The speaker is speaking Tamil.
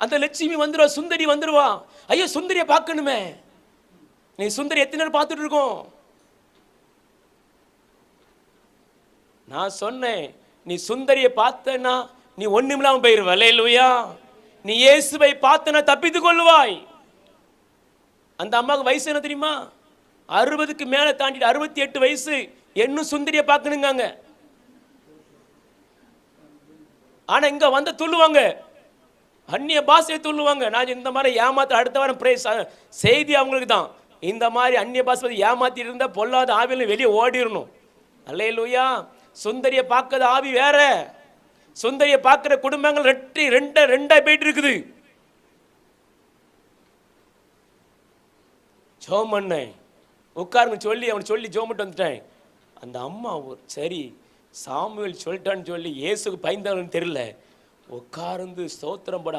அந்த லட்சுமி வந்துடுவா சுந்தரி வந்துடுவா ஐயோ சுந்தரியை பார்க்கணுமே. நீ சுந்தரி எத்தனை நேரம் பார்த்துட்டு இருக்கோம்? நான் சொன்னேன் நீ சுந்தரியை பார்த்தனா நீ ஒண்ணுமில்லாம போயிருவ. இல்லையா நீ இயேசுவை பார்த்தனா தப்பித்து கொள்ளுவாய். அந்த அம்மாவுக்கு வயசு என்ன தெரியுமா? அறுபதுக்கு மேல தாண்டிட்டு அறுபத்தி எட்டு வயசு. இன்னும் சுந்தரியை பார்க்கணுங்காங்க. ஆனா இங்க வந்து சொல்லுவாங்க அந்நிய பாஷையை சொல்லுவாங்க. நான் இந்த மாதிரி ஏமாத்த அடுத்த வாரம் பிரே செய்தி அவங்களுக்கு தான். இந்த மாதிரி அந்நிய பாஷை ஏமாத்தி இருந்தால் பொல்லாத ஆவியில் வெளியே ஓடிடணும். அல்லையா சுந்தரியை பார்க்கறது ஆவி வேற. சுந்தரியை பார்க்குற குடும்பங்கள் ரெட்டி ரெண்ட ரெண்டா போயிட்டு இருக்குது ஜோம் பண்ணேன் உட்காருங்க சொல்லி அவன் சொல்லி ஜோமிட்டு வந்துட்டேன். அந்த அம்மா ஒரு சரி சாமுவேல் சொல்லிட்டான்னு சொல்லி இயேசுக்கு பயந்தவன்னு தெரியல. உட்கார்ந்து ஸ்தோத்திரம் பட